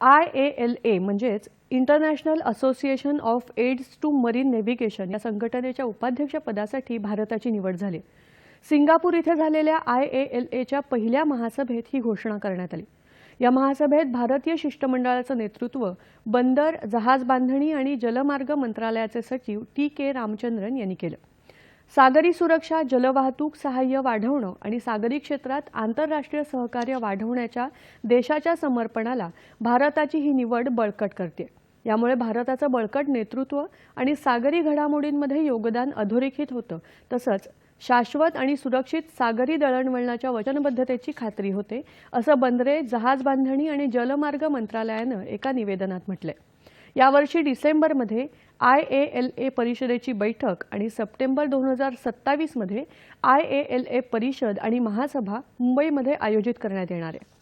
I A L A म्हणजेच international association of aids to marine navigation या संघटनेच्या उपाध्यक्षपदासाठी भारताची निवड झाली. सिंगापूर इथे झालेल्या आय ए एल एच्या पहिल्या महासभेत ही घोषणा करण्यात आली. या महासभेत भारतीय शिष्टमंडळाचं नेतृत्व बंदर जहाज बांधणी आणि जलमार्ग मंत्रालयाचे सचिव टी के रामचंद्रन यांनी केलं. सागरी सुरक्षा जलवाहतूक सहाय्य वाढवणं आणि सागरी क्षेत्रात आंतरराष्ट्रीय सहकार्य वाढवण्याच्या देशाच्या समर्पणाला भारताची ही निवड बळकट करते. यामुळे भारताचं बळकट नेतृत्व आणि सागरी घडामोडींमध्ये योगदान अधोरेखित होतं. तसंच शाश्वत आणि सुरक्षित सागरी दळणवळणाच्या वचनबद्धतेची खात्री होते असं बंदरे जहाज बांधणी आणि जलमार्ग मंत्रालयानं एका निवेदनात म्हटलंय. यावर्षी डिसेंबरमध्ये आय ए एल ए परिषदेची बैठक आणि सप्टेंबर दोन हजार सत्तावीसमध्ये आय ए एल ए परिषद आणि महासभा मुंबईमध्ये आयोजित करण्यात येणार आहे.